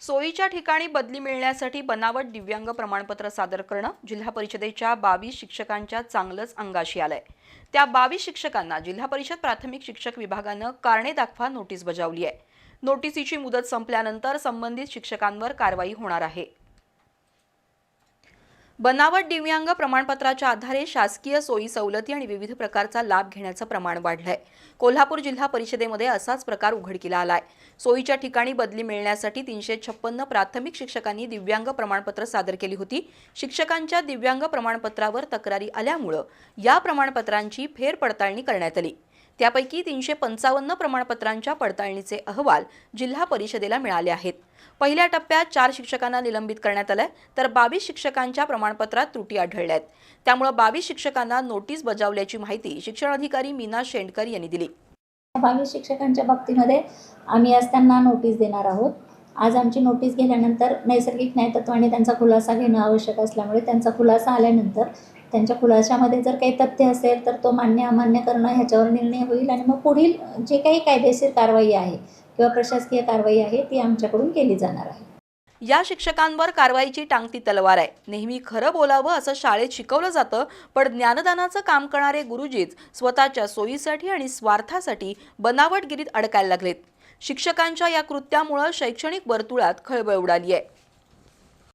सोयीच्या ठिकाणी बदली मिळण्यासाठी बनावट दिव्यांग प्रमाणपत्र सादर करणं जिल्हा परिषदेच्या बावीस शिक्षकांच्या चांगलंच अंगाशी आलंय. त्या बावीस शिक्षकांना जिल्हा परिषद प्राथमिक शिक्षक विभागानं कारणे दाखवा नोटीस बजावली आहे. नोटीसीची मुदत संपल्यानंतर संबंधित शिक्षकांवर कारवाई होणार आहे. बनावट दिव्यांग प्रमाणपत्राच्या आधारे शासकीय सोयी सवलती आणि विविध प्रकारचा लाभ घेण्याचं प्रमाण वाढलंय. कोल्हापूर जिल्हा परिषदेमध्ये असाच प्रकार उघडकीला आलाय. सोयीच्या ठिकाणी बदली मिळण्यासाठी तीनशे छप्पन्न प्राथमिक शिक्षकांनी दिव्यांग प्रमाणपत्र सादर केली होती. शिक्षकांच्या दिव्यांग प्रमाणपत्रावर तक्रारी आल्यामुळं या प्रमाणपत्रांची फेरपडताळणी करण्यात आली. त्यापैकी तीनशे पंचावन्न प्रमाणपत्रांच्या पडताळणीचे अहवाल जिल्हा परिषदेला मिळाले आहेत. पहिल्या टप्प्यात चार शिक्षकांना निलंबित करण्यात आलंय तर बावीस शिक्षकांच्या प्रमाणपत्रात त्रुटी आढळल्या आहेत त्यामुळे बावीस शिक्षकांना नोटीस बजावल्याची माहिती शिक्षण अधिकारी मीना शेंडकर यांनी दिली. बावीस शिक्षकांच्या बाबतीमध्ये आम्ही आज त्यांना नोटीस देणार आहोत. आज आमची नोटीस गेल्यानंतर नैसर्गिक न्यायतत्वाने त्यांचा खुलासा घेणं आवश्यक असल्यामुळे त्यांचा खुलासा आल्यानंतर त्यांच्या खुलाशामध्ये जर काही तथ्य असेल तर तो मान्य अमान्य करणं ह्याच्यावर निर्णय होईल आणि मग पुढील जे काही कायदेशीर कारवाई आहे किंवा प्रशासकीय कारवाई आहे ती आमच्याकडून केली जाणार आहे. या शिक्षकांवर कारवाईची टांगती तलवार आहे. नेहमी खरं बोलावं असं शाळेत शिकवलं जातं पण ज्ञानदानाचं काम करणारे गुरुजीच स्वतःच्या सोयीसाठी आणि स्वार्थासाठी बनावटगिरीत अडकायला लागलेत. शिक्षकांच्या या कृत्यामुळं शैक्षणिक वर्तुळात खळबळ उडाली आहे.